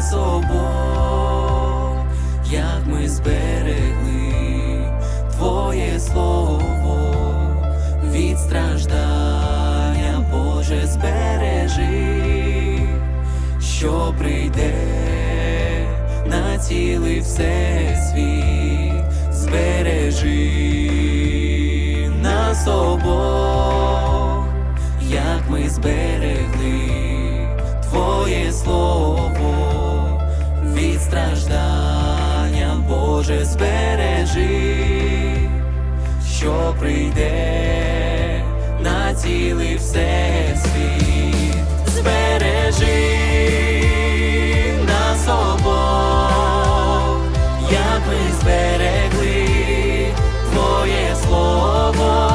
нас як ми зберегли Твоє слово від страждання, Боже, збережи, що прийде на цілий всесвіт, збережи нас обох, як ми зберегли. Твоє слово страждання, Боже, збережи, що прийде на цілий всесвіт, збережи нас обох, як ми зберегли Твоє слово.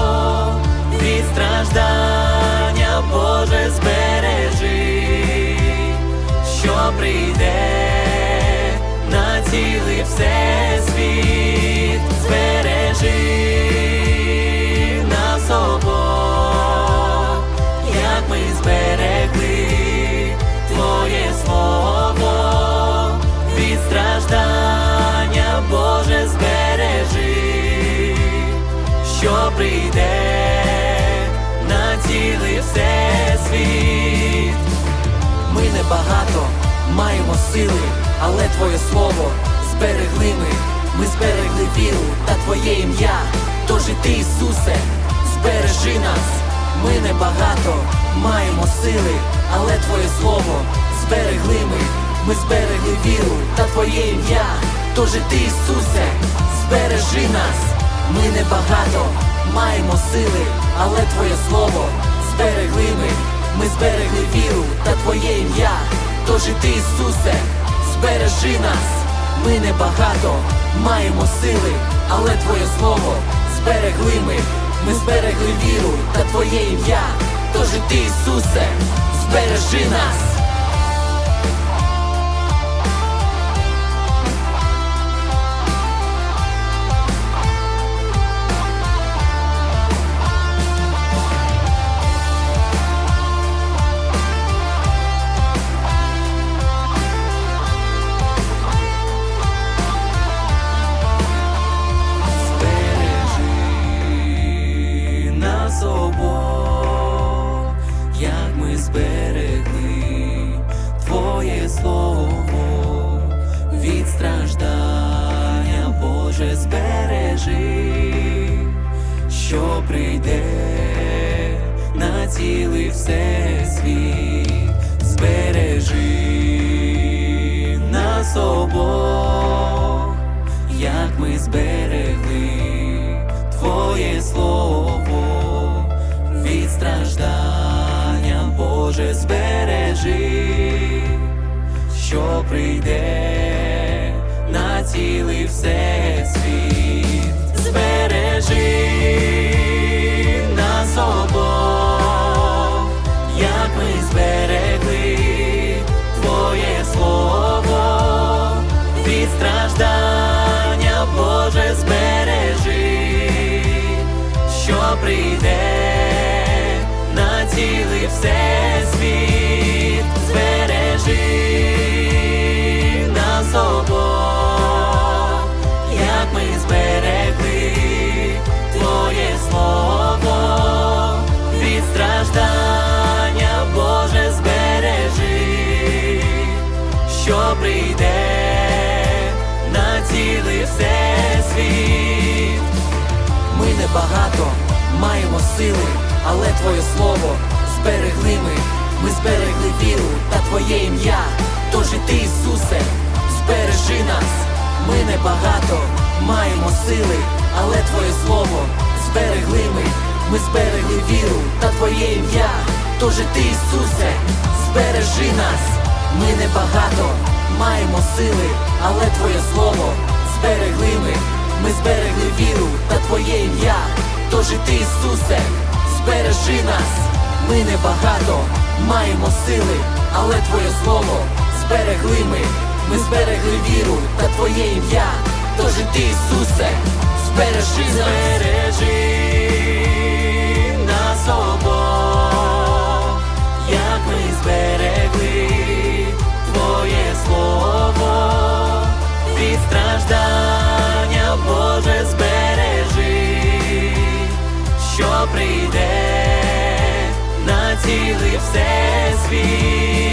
Від страждання, Боже, збережи, що прийде на цілий всесвіт, збережи нас обох, як ми зберегли Твоє слово. Від страждання, Боже, збережи, що прийде на цілий всесвіт. Ми небагато маємо сили, але Твоє слово зберегли ми. Ми зберегли віру та Твоє ім'я. Тож і ти, Ісусе, збережи нас. Ми небагато маємо сили, але Твоє слово зберегли ми. Ми зберегли віру та Твоє ім'я. Тож і ти, Ісусе, збережи нас. Ми небагато маємо сили, але Твоє слово зберегли ми. Ми зберегли віру та Твоє ім'я. Тож і ти, Ісусе, збережи нас. Ми небагато маємо сили, але Твоє слово зберегли ми. Ми зберегли віру та Твоє ім'я. Тож і ти, Ісусе, збережи нас. Збережи, що прийде на цілий всесвіт, збережи нас обох як ми зберегли Твоє слово. Від страждання, Боже, збережи, що прийде на цілий всесвіт, прийде на цілий всесвіт, збережи нас обох, як ми зберегли Твоє слово від страждання, Боже, збережи, що прийде на цілий всесвіт. Ми небагато маємо сили, але Твоє слово зберегли ми. Ми зберегли віру та Твоє ім'я. Тож і ти, Ісусе, збережи нас. Ми небагато маємо сили, але Твоє слово зберегли ми. Ми зберегли віру та Твоє ім'я. Тож і ти, Ісусе, збережи нас. Ми небагато маємо сили, але Твоє слово зберегли ми. Ми зберегли віру та Твоє ім'я. Тож ти, Ісусе, збережи нас. Ми небагато маємо сили, але Твоє слово зберегли ми. Ми зберегли віру та Твоє ім'я. Тож і ти, Ісусе, збережи нас. Збережи цілий всесвіт.